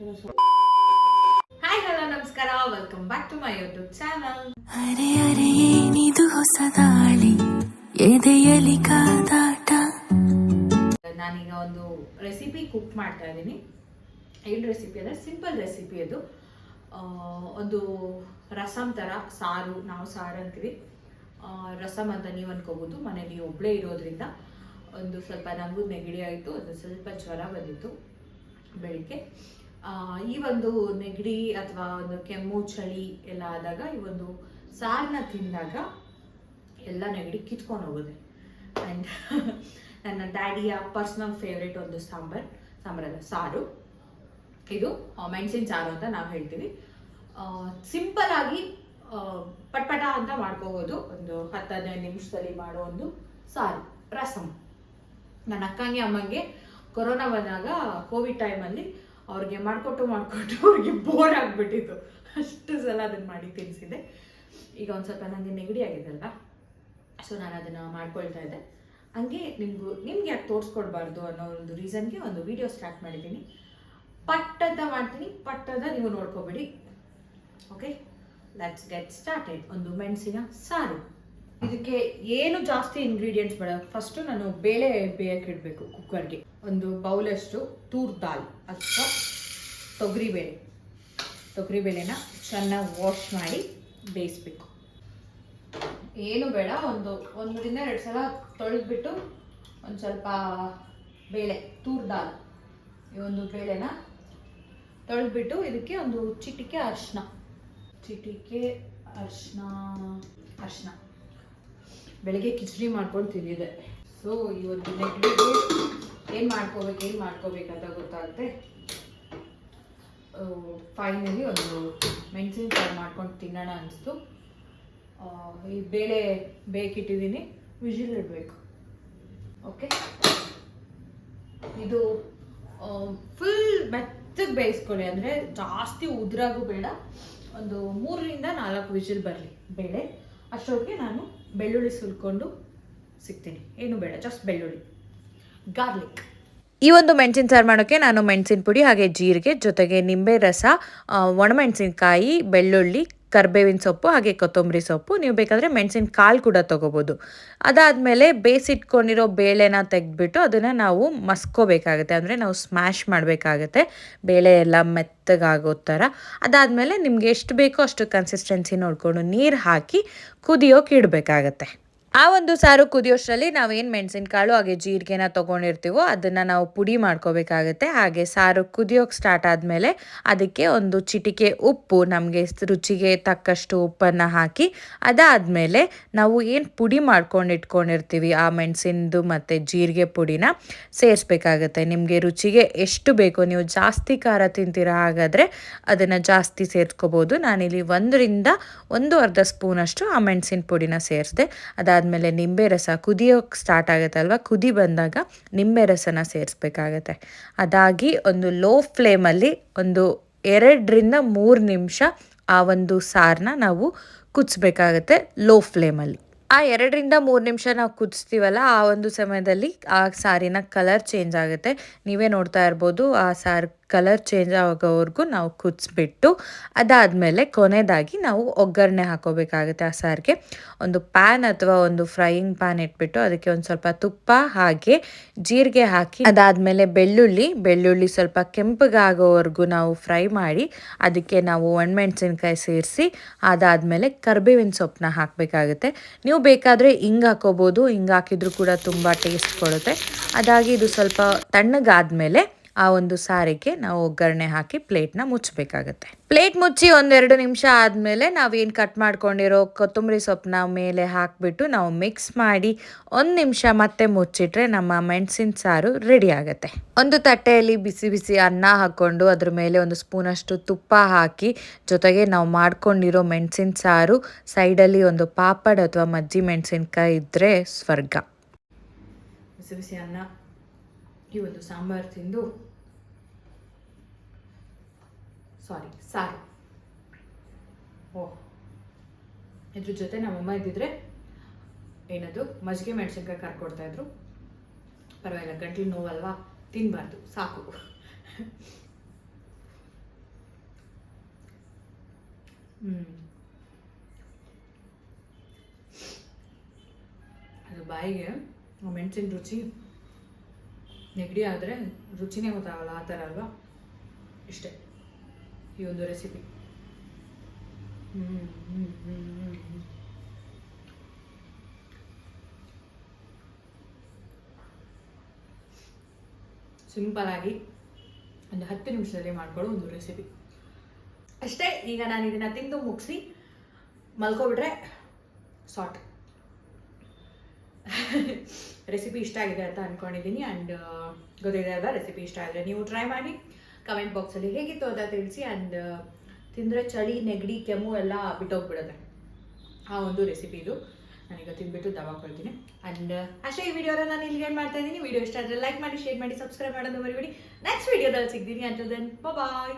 Hi hello ನಮಸ್ಕಾರ. Welcome back to my YouTube channel ಅರೆ ಅರೆ ಏನಿದು ಹೊಸ ದಾಳಿ? ಎದೆಯಲಿ ಕಾದಾಟ? ನಾನೀಗ ಒಂದು ರೆಸಿಪಿ ಕುಕ್ ಮಾಡ್ತಾ ಇದ್ದೀನಿ. ಏನು ರೆಸಿಪಿ ಅಂದರೆ ಸಿಂಪಲ್ ರೆಸಿಪಿ ಅದು. ಒಂದು ರಸಮ್ ಥರ ಸಾರು ನಾವು ಸಾರು ಅಂತೀವಿ. ರಸಂ ರಸಮ್ ಅಂತ ನೀವು ಅನ್ಕೋಬೋದು. ಮನೇಲಿ ಒಬ್ಬಳೇ ಇರೋದ್ರಿಂದ ಒಂದು ಸ್ವಲ್ಪ ನನಗೂ ನೆಗಡಿ ಆಯಿತು ಅದು ಸ್ವಲ್ಪ ಜ್ವರ ಬಂದಿತ್ತು ಬೆಳಿಗ್ಗೆ. ಈ ಒಂದು ನೆಗಡಿ ಅಥವಾ ಒಂದು ಕೆಮ್ಮು, ಚಳಿ ಎಲ್ಲ ಆದಾಗ ಈ ಒಂದು ಸಾರನ್ನ ತಿಂದಾಗ ಎಲ್ಲ ನೆಗಡಿ ಕಿತ್ಕೊಂಡು ಹೋಗುತ್ತೆ. ಆ್ಯಂಡ್ ನನ್ನ ಡ್ಯಾಡಿಯ ಪರ್ಸ್ನಲ್ ಫೇವ್ರೇಟ್ ಒಂದು ಸಾಂಬಾರ್ ಸಾಂಬಾರಲ್ಲ ಸಾರು. ಇದು ಮೆಣಸಿನ ಸಾರು ಅಂತ ನಾವು ಹೇಳ್ತೀವಿ. ಸಿಂಪಲ್ ಆಗಿ ಪಟ್ಪಟ ಅಂತ ಮಾಡ್ಕೋಬೋದು. ಒಂದು ಹತ್ತು ಹದಿನೈದು ನಿಮಿಷದಲ್ಲಿ ಮಾಡೋ ಒಂದು ಸಾರು ರಸಮ್ ನನ್ನ ಅಕ್ಕಂಗೆ, ಅಮ್ಮಂಗೆ ಕೊರೋನಾ ಬಂದಾಗ, ಕೋವಿಡ್ ಟೈಮಲ್ಲಿ ಅವ್ರಿಗೆ ಮಾಡಿಕೊಟ್ಟು ಮಾಡಿಕೊಟ್ಟು ಅವ್ರಿಗೆ ಬೋರ್ ಆಗಿಬಿಟ್ಟಿತ್ತು. ಅಷ್ಟು ಸಲ ಅದನ್ನು ಮಾಡಿ ತಿನ್ನಿಸಿದೆ ಈಗ ಒಂದು ಸ್ವಲ್ಪ ನನಗೆ ನೆಗಡಿ ಆಗಿದೆ ಅಲ್ವಾ? ಸೊ ನಾನು ಅದನ್ನು ಮಾಡ್ಕೊಳ್ತಾ ಇದ್ದೆ. ಹಂಗೆ ನಿಮಗೂ, ನಿಮ್ಗೆ ಯಾಕೆ ತೋರಿಸ್ಕೊಡ್ಬಾರ್ದು ಅನ್ನೋ ಒಂದು ರೀಸನ್ಗೆ ಒಂದು ವಿಡಿಯೋ ಸ್ಟಾರ್ಟ್ ಮಾಡಿದ್ದೀನಿ. ಪಟ್ಟದ ಮಾಡ್ತೀನಿ ಪಟ್ಟದ ನೀವು ನೋಡ್ಕೋಬೇಡಿ. ಓಕೆ ಲೆಟ್ಸ್ ಗೆಟ್ ಸ್ಟಾರ್ಟೆಡ್ ಒಂದು ಮೆಣಸಿನ ಸಾರು. ಇದಕ್ಕೆ ಏನು ಜಾಸ್ತಿ ಇಂಗ್ರೀಡಿಯೆಂಟ್ಸ್ ಬೇಡ. ಫಸ್ಟು ನಾನು ಬೇಳೆ ಬೇಯಕ್ಕೆ ಇಡಬೇಕು ಕುಕ್ಕರ್ಗೆ. ಒಂದು ಬೌಲಷ್ಟು ತೂರ್ ದಾಲ್ ಅಥವಾ ತೊಗರಿಬೇಳೆ ತೊಗರಿಬೇಳೆನ ಚೆನ್ನಾಗಿ ವಾಶ್ ಮಾಡಿ ಬೇಯಿಸ್ಬೇಕು. ಏನು ಬೇಡ, ಒಂದು ಒಂದರಿಂದ ಎರಡು ಸಲ ತೊಳೆದ್ಬಿಟ್ಟು ಒಂದು ಸ್ವಲ್ಪ ಬೇಳೆ, ತೂರ್ ದಾಲ್. ಈ ಒಂದು ಬೇಳೆನ ತೊಳೆದ್ಬಿಟ್ಟು ಇದಕ್ಕೆ ಒಂದು ಚಿಟಿಕೆ ಅರಿಶಿನ. ಚಿಟಿಕೆ ಅರಿಶಿನ ಅರಿಶಿನ. ಬೆಳಗ್ಗೆ ಕಿಚಡಿ ಮಾಡ್ಕೊಂಡು ತಿಂದಿದ್ದೆ. ಸೊ ಇವತ್ತು ನೆಕ್ಸ್ಟ್ ಏನು ಮಾಡ್ಕೋಬೇಕು, ಏನು ಮಾಡ್ಕೋಬೇಕಂತ ಗೊತ್ತಾಗುತ್ತೆ? ಫೈನಲಿ ಒಂದು ಮೆಣಸಿನ್ಕಾಯಿ ಮಾಡ್ಕೊಂಡು ತಿನ್ನೋಣ ಅನಿಸ್ತು. ಈ ಬೇಳೆ ಬೇಕಿಟ್ಟಿದ್ದೀನಿ. ವಿಜಿಲ್ ಇಡಬೇಕು. ಓಕೆ ಇದು ಫುಲ್ ಮೆತ್ತಗೆ ಬೇಯಿಸ್ಕೊಳ್ಳಿ. ಅಂದರೆ ಜಾಸ್ತಿ ಉದ್ರಾಗೂ ಬೇಡ. ಒಂದು ಮೂರರಿಂದ ನಾಲ್ಕು ವಿಜಿಲ್ ಬರಲಿ ಬೇಳೆ. ಅಷ್ಟೊತ್ತಿಗೆ ನಾನು ಬೆಳ್ಳುಳ್ಳಿ ಸುಲ್ಕೊಂಡು ಸಿಗ್ತೀನಿ. ಏನು ಬೇಡ ಜಸ್ಟ್ ಬೆಳ್ಳುಳ್ಳಿ. ಗಾರ್ಲಿಕ್ ಈ ಒಂದು ಮೆಣಸಿನ ಸಾರು ಮಾಡೋಕ್ಕೆ ನಾನು ಮೆಣಸಿನ ಪುಡಿ ಹಾಗೆ ಜೀರಿಗೆ ಜೊತೆಗೆ ನಿಂಬೆ ರಸ ಒಣಮೆಣಸಿನಕಾಯಿ ಬೆಳ್ಳುಳ್ಳಿ ಕರ್ಬೇವಿನ ಸೊಪ್ಪು, ಹಾಗೆ ಕೊತ್ತಂಬರಿ ಸೊಪ್ಪು, ನೀವು ಬೇಕಾದರೆ ಮೆಣಸಿನ ಕಾಳು ಕೂಡ ತೊಗೋಬೋದು. ಅದಾದಮೇಲೆ ಬೇಯಿಸಿಟ್ಕೊಂಡಿರೋ ಬೇಳೆನ ತೆಗೆದ್ಬಿಟ್ಟು ಅದನ್ನು ನಾವು ಮಸ್ಕೋಬೇಕಾಗುತ್ತೆ. ಅಂದರೆ ನಾವು ಸ್ಮ್ಯಾಶ್ ಮಾಡಬೇಕಾಗುತ್ತೆ. ಬೇಳೆ ಎಲ್ಲ ಮೆತ್ತಗಾಗೋ ಥರ. ಅದಾದಮೇಲೆ ನಿಮಗೆ ಎಷ್ಟು ಬೇಕೋ ಅಷ್ಟು ಕನ್ಸಿಸ್ಟೆನ್ಸಿ ನೋಡಿಕೊಂಡು ನೀರು ಹಾಕಿ ಕುದಿಯೋಕೆ ಇಡಬೇಕಾಗತ್ತೆ. ಆ ಒಂದು ಸಾರು ಕುದಿಯೋಷ್ಟರಲ್ಲಿ ನಾವೇನು ಮೆಣಸಿನಕಾಳು, ಹಾಗೆ ಜೀರಿಗೆನ ತೊಗೊಂಡಿರ್ತೀವೋ ಅದನ್ನು ನಾವು ಪುಡಿ ಮಾಡ್ಕೋಬೇಕಾಗತ್ತೆ. ಹಾಗೆ ಸಾರು ಕುದಿಯೋಕೆ ಸ್ಟಾರ್ಟ್ ಆದಮೇಲೆ ಅದಕ್ಕೆ ಒಂದು ಚಿಟಿಕೆ ಉಪ್ಪು, ನಮಗೆ ರುಚಿಗೆ ತಕ್ಕಷ್ಟು ಉಪ್ಪನ್ನು ಹಾಕಿ ಅದಾದಮೇಲೆ ನಾವು ಏನು ಪುಡಿ ಮಾಡ್ಕೊಂಡು ಇಟ್ಕೊಂಡಿರ್ತೀವಿ ಆ ಮೆಣಸಿನದು ಮತ್ತು ಜೀರಿಗೆ ಪುಡಿನ ಸೇರಿಸ್ಬೇಕಾಗತ್ತೆ. ನಿಮಗೆ ರುಚಿಗೆ ಎಷ್ಟು ಬೇಕೋ, ನೀವು ಜಾಸ್ತಿ ಖಾರ ತಿಂತೀರಾ ಹಾಗಾದರೆ ಅದನ್ನು ಜಾಸ್ತಿ ಸೇರಿಸ್ಕೋಬೋದು. ನಾನಿಲ್ಲಿ ಒಂದರಿಂದ ಒಂದು ಅರ್ಧ ಸ್ಪೂನಷ್ಟು ಆ ಮೆಣಸಿನ ಪುಡಿನ ಸೇರಿಸಿದೆ. ಅದಾದಮೇಲೆ ನಿಂಬೆ ರಸ ಕುದಿಯೋಕೆ ಸ್ಟಾರ್ಟ್ ಆಗುತ್ತೆ ಅಲ್ವಾ ಕುದಿ ಬಂದಾಗ ನಿಂಬೆ ರಸನ ಸೇರಿಸ್ಬೇಕಾಗತ್ತೆ. ಅದಾಗಿ ಒಂದು ಲೋ ಫ್ಲೇಮಲ್ಲಿ ಒಂದು ಎರಡರಿಂದ ಮೂರು ನಿಮಿಷ ಆ ಒಂದು ಸಾರನ್ನ ನಾವು ಕುದಿಸ್ಬೇಕಾಗತ್ತೆ ಲೋ ಫ್ಲೇಮಲ್ಲಿ ಆ ಎರಡರಿಂದ ಮೂರು ನಿಮಿಷ ನಾವು ಕುದಿಸ್ತೀವಲ್ಲ, ಆ ಒಂದು ಸಮಯದಲ್ಲಿ ಆ ಸಾರಿನ ಕಲರ್ ಚೇಂಜ್ ಆಗುತ್ತೆ. ನೀವೇ ನೋಡ್ತಾ ಇರ್ಬೋದು, ಆ ಸಾರು ಕಲರ್ ಚೇಂಜ್ ಆಗೋವರೆಗೂ ನಾವು ಕುದಿಸ್ಬಿಟ್ಟು ಅದಾದಮೇಲೆ ಕೊನೆಯದಾಗಿ ನಾವು ಒಗ್ಗರಣೆ ಹಾಕೋಬೇಕಾಗುತ್ತೆ ಆ ಸಾರಿಗೆ. ಒಂದು ಪ್ಯಾನ್ ಅಥವಾ ಒಂದು ಫ್ರೈಯಿಂಗ್ ಪ್ಯಾನ್ ಇಟ್ಬಿಟ್ಟು ಅದಕ್ಕೆ ಒಂದು ಸ್ವಲ್ಪ ತುಪ್ಪ ಹಾಗೆ ಜೀರಿಗೆ ಹಾಕಿ ಅದಾದಮೇಲೆ ಬೆಳ್ಳುಳ್ಳಿ ಬೆಳ್ಳುಳ್ಳಿ ಸ್ವಲ್ಪ ಕೆಂಪಗಾಗೋವರೆಗೂ ನಾವು ಫ್ರೈ ಮಾಡಿ ಅದಕ್ಕೆ ನಾವು ಒಣಮೆಣಸಿನ್ಕಾಯಿ ಸೇರಿಸಿ ಅದಾದಮೇಲೆ ಕರ್ಬೇವಿನ ಸೊಪ್ಪನ್ನ ಹಾಕಬೇಕಾಗುತ್ತೆ. ನೀವು ಬೇಕಾದರೆ ಹಿಂಗೆ ಹಾಕೋಬೋದು ಹಿಂಗೆ ಹಾಕಿದ್ರು ಕೂಡ ತುಂಬ ಟೇಸ್ಟ್ ಕೊಡುತ್ತೆ. ಅದಾಗಿ ಇದು ಸ್ವಲ್ಪ ತಣ್ಣಗಾದ್ಮೇಲೆ ಆ ಒಂದು ಸಾರಿಗೆ ನಾವು ಒಗ್ಗರಣೆ ಹಾಕಿ ಪ್ಲೇಟ್ನ ಮುಚ್ಚಬೇಕಾಗತ್ತೆ. ಪ್ಲೇಟ್ ಮುಚ್ಚಿ ಒಂದೆರಡು ನಿಮಿಷ ಆದಮೇಲೆ ನಾವೇನು ಕಟ್ ಮಾಡ್ಕೊಂಡಿರೋ ಕೊತ್ತಂಬರಿ ಸೊಪ್ಪನ್ನ ಮೇಲೆ ಹಾಕಿಬಿಟ್ಟು ನಾವು ಮಿಕ್ಸ್ ಮಾಡಿ ಒಂದು ನಿಮಿಷ ಮತ್ತೆ ಮುಚ್ಚಿಟ್ರೆ ನಮ್ಮ ಮೆಣಸಿನ ಸಾರು ರೆಡಿ ಆಗುತ್ತೆ. ಒಂದು ತಟ್ಟೆಯಲ್ಲಿ ಬಿಸಿ ಬಿಸಿ ಅನ್ನ ಹಾಕ್ಕೊಂಡು ಅದ್ರ ಮೇಲೆ ಒಂದು ಸ್ಪೂನಷ್ಟು ತುಪ್ಪ ಹಾಕಿ ಜೊತೆಗೆ ನಾವು ಮಾಡ್ಕೊಂಡಿರೋ ಮೆಣಸಿನ ಸಾರು ಸೈಡಲ್ಲಿ ಒಂದು ಪಾಪಡ್ ಅಥವಾ ಮಜ್ಜಿ ಮೆಣಸಿನ್ಕಾಯಿ ಇದ್ದರೆ ಸ್ವರ್ಗ. ಬಿಸಿ ಬಿಸಿ ಅನ್ನ, ಈ ಒಂದು ಸಾಂಬಾರು ತಿಂದು ಸಾರಿ ಸಾರಿ ಓಹ್ ಇದ್ರ ಜೊತೆ ನಮ್ಮಮ್ಮ ಇದ್ದಿದ್ರೆ ಏನದು? ಮಜ್ಜಿಗೆ ಮೆಣಸಿನ್ಕಾಯಿ ಕರ್ಕೊಡ್ತಾ ಇದ್ರು. ಪರವಾಗಿಲ್ಲ, ಗಂಟ್ಲು ನೋವಲ್ವಾ? ತಿನ್ನಬಾರ್ದು ಸಾಕು. ಅದು ಬಾಯಿಗೆ ಮೆಣಸಿನ ರುಚಿ ನೆಗಡಿ ಆದರೆ ರುಚಿನೇ ಗೊತ್ತಾಗಲ್ಲ, ಆ ಥರ ಅಲ್ವಾ? ಇಷ್ಟೇ. ಈ ಒಂದು ರೆಸಿಪಿ ಸಿಂಪಲ್ ಆಗಿ ಒಂದು ಹತ್ತು ನಿಮಿಷದಲ್ಲಿ ಮಾಡ್ಕೊಳ್ಳೋ ಒಂದು ರೆಸಿಪಿ. ಅಷ್ಟೇ, ಈಗ ನಾನು ಇದನ್ನ ತಿಂದು ಮುಗಿಸಿ ಮಲ್ಕೊಬಿಟ್ರೆ ಸಾಟ್ ರೆಸಿಪಿ ಇಷ್ಟ ಆಗಿದೆ ಅಂತ ಅನ್ಕೊಂಡಿದ್ದೀನಿ ಆ್ಯಂಡ್ ಗೊತ್ತಿದೆ ಅಲ್ವಾ, ರೆಸಿಪಿ ಇಷ್ಟ ಆದರೆ ನೀವು ಟ್ರೈ ಮಾಡಿ. ಕಮೆಂಟ್ ಬಾಕ್ಸಲ್ಲಿ ಹೇಗಿತ್ತು ಅಂತ ತಿಳಿಸಿ ಆ್ಯಂಡ್ ತಿಂದರೆ ಚಳಿ, ನೆಗಡಿ, ಕೆಮ್ಮು ಎಲ್ಲ ಬಿಟ್ಟೋಗ್ಬಿಡುತ್ತೆ. ಆ ಒಂದು ರೆಸಿಪಿ ಇದು. ನಾನೀಗ ತಿಂದ್ಬಿಟ್ಟು ದವಾಕೊಳ್ತೀನಿ ಆ್ಯಂಡ್ ಅಷ್ಟೇ ಈ ವಿಡಿಯೋನ ನಾನು ಇಲ್ಲಿಗೆ ಏನು ಮಾಡ್ತಾ ಇದ್ದೀನಿ. ವಿಡಿಯೋ ಇಷ್ಟ ಆದರೆ ಲೈಕ್ ಮಾಡಿ ಶೇರ್ ಮಾಡಿ ಸಬ್ಸ್ಕ್ರೈಬ್ ಮಾಡೋದು ಮರಿಬೇಡಿ. ನೆಕ್ಸ್ಟ್ ವಿಡಿಯೋದಲ್ಲಿ ಸಿಗ್ತೀನಿ. Until then bye